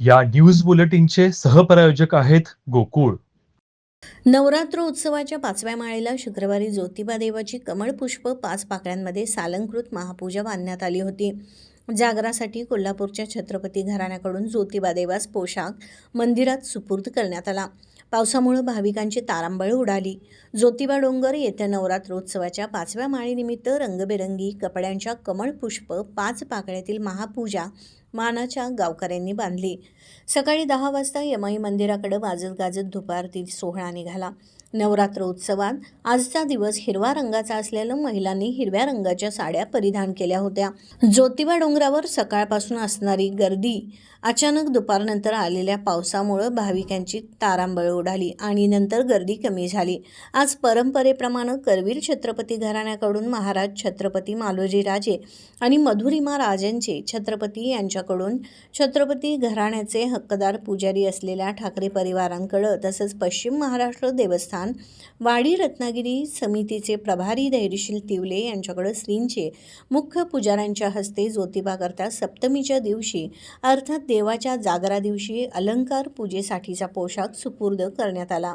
या न्यूज बुलेटिनचे सहप्रायोजक आहेत गोकुळ. नवरात्र उत्सवाच्या पाचव्या माळेला शुक्रवारी ज्योतिबा देवाची कमळ पुष्प पाच पाकळ्यांमध्ये सालंकृत महापूजा बांधण्यात आली होती. जागरासाठी कोल्हापूरच्या छत्रपती घराण्याकडून ज्योतिबा देवास पोशाख मंदिरात सुपूर्द करण्यात आला. पावसामुळे भाविकांची तारांबळ उडाली. ज्योतिबा डोंगर येत्या नवरात्रोत्सवाच्या पाचव्या माळीनिमित्त रंगबेरंगी कपड्यांच्या कमळ पुष्प पाच पाकळ्यातील महापूजा मानाच्या गावकऱ्यांनी बांधली. सकाळी दहा वाजता यमाई मंदिराकडे वाजत गाजत दुपारतील सोहळा निघाला. नवरात्र उत्सवात आजचा दिवस हिरवा रंगाचा असलेलं महिलांनी हिरव्या रंगाच्या साड्या परिधान केल्या होत्या. ज्योतिबा डोंगरावर सकाळपासून असणारी गर्दी अचानक दुपारनंतर आलेल्या पावसामुळं भाविकांची तारांबळ उडाली आणि नंतर गर्दी कमी झाली. आज परंपरेप्रमाणे करवीर छत्रपती घराण्याकडून महाराज छत्रपती मालोजी राजे आणि मधुरिमा राजेंचे छत्रपती यांच्या यांच्याकडून छत्रपती घराण्याचे हक्कदार पुजारी असलेल्या ठाकरे परिवारांकडं तसंच पश्चिम महाराष्ट्र देवस्थान वाडी रत्नागिरी समितीचे प्रभारी धैर्यशील तिवले यांच्याकडं श्रींचे मुख्य पुजाऱ्यांच्या हस्ते ज्योतिबाकरता सप्तमीच्या दिवशी अर्थात देवाच्या जागरा दिवशी अलंकार पूजेसाठीचा पोशाख सुपूर्द करण्यात आला.